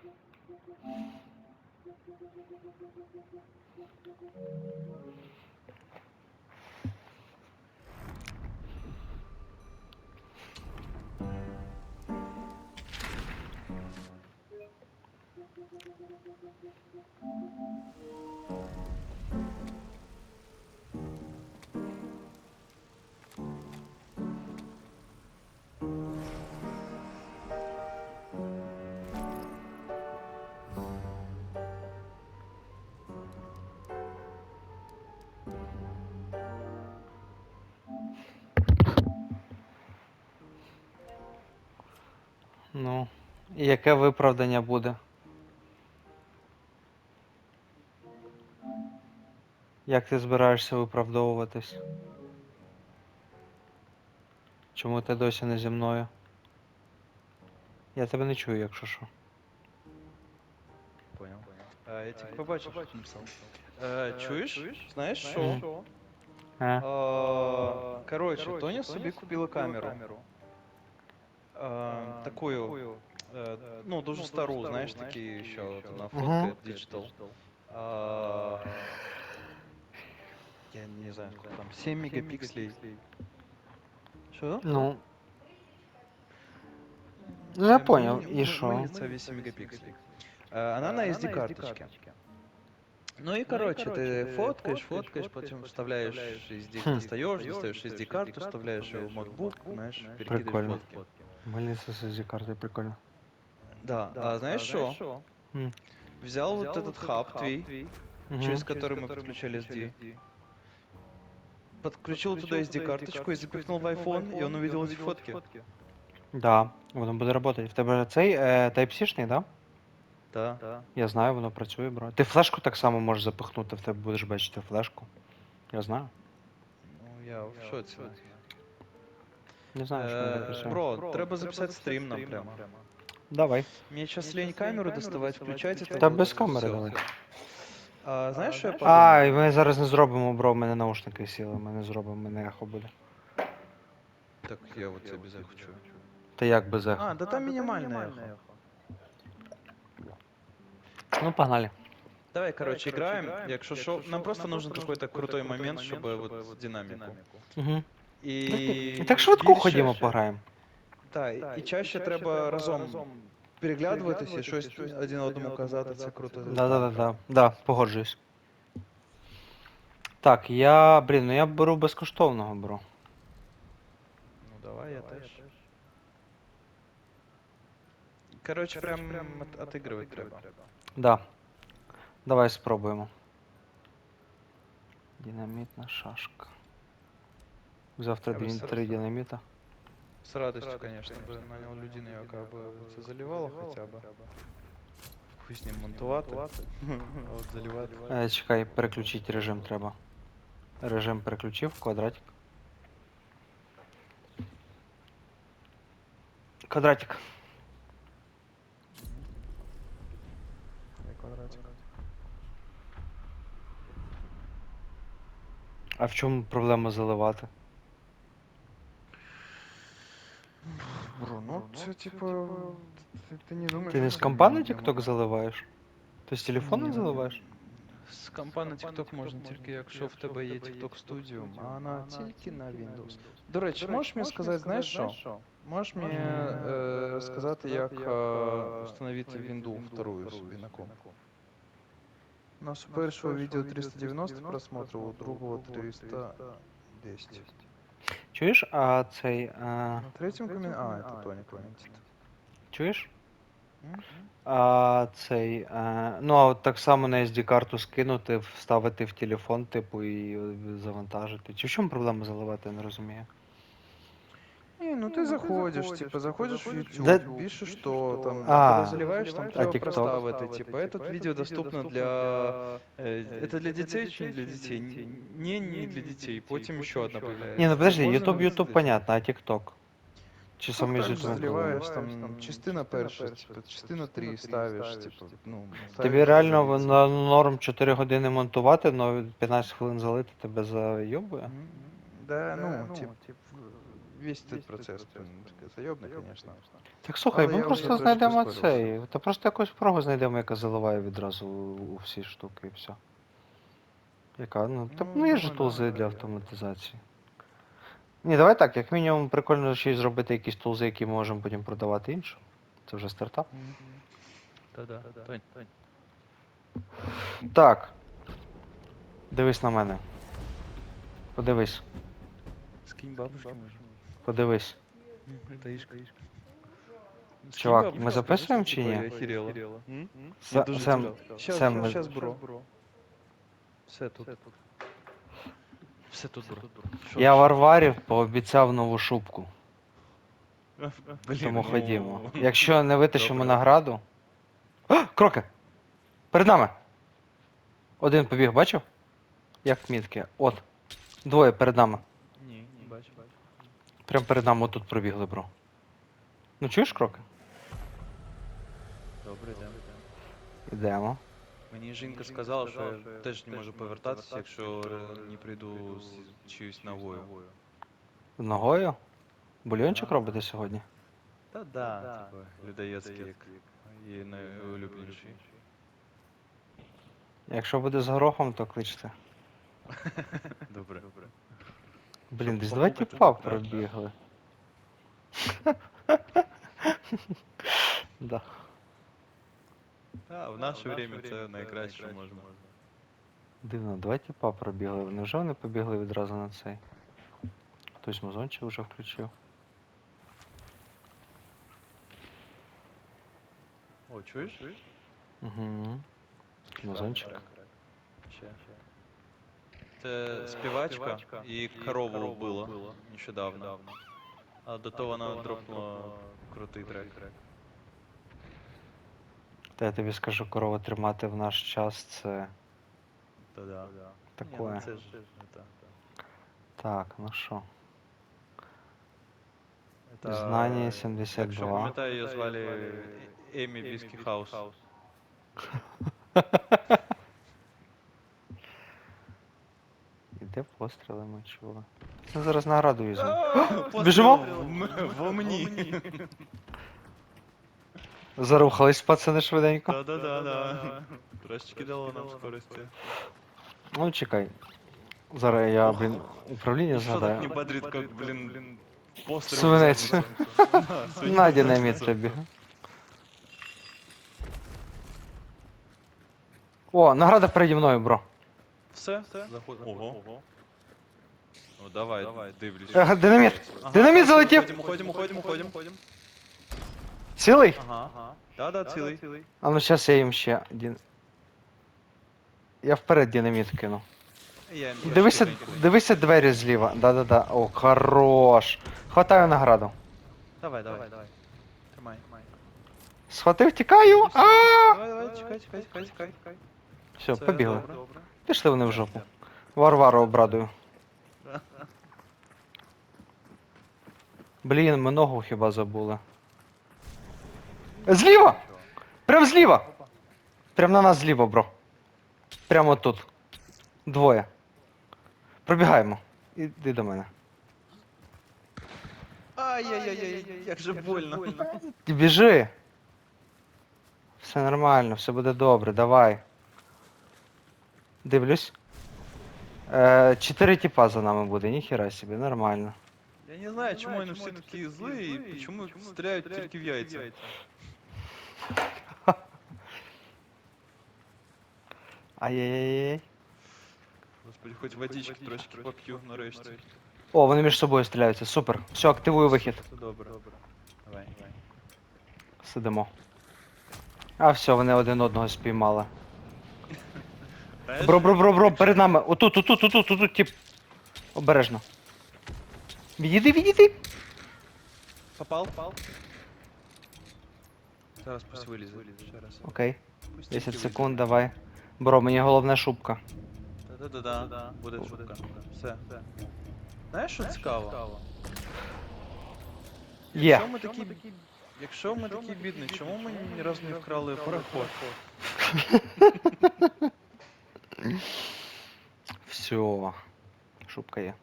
Thank you. Ну, і яке виправдання буде? Як ти збираєшся виправдовуватись? Чому ти досі не зі мною? Я тебе не чую, якщо що. Понял. А, я тільки побачив, що ти написав. Е, чуєш? Знаєш що? А? Короче, Тоня собі купила камеру. А, Такую, е, ну, дуже стару, знаєш, такі, що от на фотки диджитал. А, Я не знаю, сколько там, 7 мегапикселей. Що? Ну. Ну я понял, и? Мыльница 8 мегапикселей. А, Она на SD карточке. Ну и короче, ты фоткаешь, фоткаешь, потом вставляешь SD, Хм. достаешь, достаешь SD карту, вставляешь ее в MacBook, знаешь, перекидываешь Прикольно. фотки. Мельниця з SD карти прикольно. Да, а знаешь что? М. Взял вот этот хаб твой, Мгм. через который мы подключали SD, подключил туда SD карточку и запихнул в iPhone, и он увидел эти фотки. Да, воно буде працювати. В тебе цей е, Type-C-шний, да? Да. Я знаю, воно працює, бро. Ти флешку так само можеш запихнути, в тебе будеш бачити флешку. Я знаю. Ну, я в шоці. Не знаю, що воно Е, працює. Бро, треба записати стрім нам прямо. Давай. Мне сейчас лень камеру доставать, включать это. Та вот без камери всё. давай. А, знаешь, что я А, подумал? і ми зараз не зробимо, бро, в мене наушники сіли, ми не зробимо, в мене ехо буде. Так я вот тебе без хочу. Та як без ехо? А, да там минимальное эхо. Ну, погнали. Давай, короче, играем. Якщо що, нам просто нужен какой-то крутой момент, чтобы вот динамику. Угу. І І так швидко більше- ходімо, пограємо. Так, і чаще треба разом переглядуватися щось один одному казати, це круто. Да-да-да, да, погоджуюсь. Так, я, блін, ну я беру безкоштовного, бро. Ну давай, я теж. Короче, прям от- отыгрывать треба. Да. Давай спробуємо. Динамітна шашка. Завтра Я би день все три динаміта. С радостью, конечно, бы нанял людину, яка бы це заливала хоча б. Хуй з ним монтувати. А от заливати. Е, чекай, переключити режим треба. Режим переключив, квадратик. Квадратик. Я квадратик. А в чому проблема заливати? Бро, ну це типа. Ти, ти не думаєш. Ти не з компа на TikTok заливаєш? Ти з телефону заливаєш? З компа на TikTok можна тільки якщо в тебе є TikTok Studio, а на тільки на Windows. До речі, можеш мені сказати, знаєш що? Можеш мені е, сказати, як е, установити Windows вторую собі на комп? У нас у першого відео 390 просмотрів, у другого 310. Чуєш, а цей. А, На третьем коммент... А, это Тоня комментит. чуєш? А цей. А, ну, а от так само на SD-карту скинути, вставити в телефон, типу, і завантажити. Чи в чому проблема заливати, я не розумію. Не, ну ты заходишь, типа, заходишь в YouTube, Да- пишешь, что там, А. когда заливаешь, там А треба TikTok? проставити, типа, этот видео доступно для... э, Это для детей чи не для детей? Не, не для детей, потім еще одна появляется. Ні, ну подожди, Можна YouTube, вивести? YouTube понятно, а TikTok? Чи Ну, саме з так YouTube? заливаєш, там, частина перша, типа, частина 3 ставиш, типа, ну... Тобі ставиш, реально залиться. на норм 4 години монтувати, но 15 хвилин залити тебе зайобує? М, Да, ну, типа, весь этот процесс, блин, такой заебный, конечно. Так слухай, Але ми я просто знайдемо цей. Та просто якусь прогу знайдемо, яка заливає відразу у, всі штуки і все. Яка? Ну, та, Ну, ну є ж тулзи для автоматизації. Ні, давай так, як мінімум прикольно ще й зробити якісь тулзи, які ми можемо потім продавати іншим. Це вже стартап. Та-да. Тонь, тонь. Так. Дивись на мене. Подивись, Скинь бабушки може. Подивись. Таїшка, таїшка. Чувак, ми записуємо чи ні? Охерела. Се- дуже Сем, цікаво. Сейчас, бро. Все тут. Все тут, бро. я Варварі пообіцяв нову шубку. Блін, Тому ну, ходімо. Якщо не витащимо Добре. награду. А, кроки! Перед нами! Один побіг, бачив? Як мітки. От. Двоє перед нами. Ні, не бачу, бачу. Прям перед нами отут пробігли, бро. Ну чуєш кроки? Добре, йдемо. Ідемо. Мені жінка сказала, що я теж не можу повертатися, якщо не прийду з чиюсь ногою. Ногою? Бульйончик робите сьогодні? Та да, типу, людоєцький, як і найулюбленіший. Якщо буде з горохом, то кличте. Добре. Добре. Блін, десь два тіпа да, да. пробігли. Да. Та, в наше время це найкраще, що можна. Дивно, два тіпа пробігли. Невже вони побігли відразу на цей? Хтось музончик вже включив. О, чуєш? Угу. Музончик. Ще. Співачка і корову вбила нещодавно. А до того вона дропнула крутий трек. Та я тобі скажу, корову тримати в наш час це Та-да. такое. Ні, ну це ж не та. Так, ну що. Це, Знання Якщо 72. пам'ятаю, її звали Емі Віскі Хаус. Іде постріли ми чули. Це зараз награду візьму. Постріл Біжимо? в мені. Зарухались пацани швиденько. Да-да-да. Трошечки дало нам скорості. Ну чекай. Зараз я, блін, управління так не бодрит, как, блин, пострел. Свинець. На динаміт тобі. О, награда переді мною, бро. Все? все. Заходимо. Ого. Ну давай, давай, дивлюсь. Е, Динаміт! Ага, Динаміт залетів! Ходимо, ходимо, ходимо, ходимо, ходимо. Цілий? Ага, ага. Да-да, цілий. А ну зараз я їм ще один. Я вперед динаміт кину. Я Дивися, дивися двері зліва. Да-да-да. О, хорош. Хватаю награду. Давай, давай, давай. Тримай, тримай. Схватив, тікаю. А! Давай, давай, чекай, чекай, чекай, чекай. Все, Це побігли. добре. Пішли вони в жопу. Варвару обрадую. Блін, ми ногу хіба забули. Зліва! Прям зліва! Прям на нас зліва, бро. Прямо тут. Двоє. Пробігаємо. Іди до мене. Ай-яй-яй-яй, як же больно. Ти біжи. Все нормально, все буде добре, давай. Дивлюсь. Е, чотири тіпа за нами буде, ніхіра собі, нормально. Я не знаю, чому вони всі такі злі і чому стріляють тільки в яйця. Ай-яй-яй. Господи, хоч водички трошки поп'ю нарешті. О, вони між собою стріляються. Супер. Все, активую вихід. Це добре. Давай, давай. Сидимо. А, все, вони один одного спіймали. Бро, бро, бро, бро, перед нами. Отут, отут, отут, отут, тип. Обережно. Відійди, відійди. Попал? Попал. Зараз пусть вилізе. Ще раз. Окей. Пусть 10 тільки секунд, давай. Бро, мені головне шубка. вилізе. Да-да-да. Буде шутка. Все. Знаєш, що цікаво? Є. Якщо ми такі, якщо ми такі бідні, чому ми ні разу не вкрали пароход? Все. Шубка є.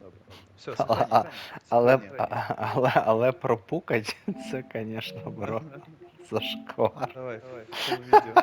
Добре. Все, А- Але, а- але, але пропукать, це, звісно, бро. Зашквар. Давай, давай. відео.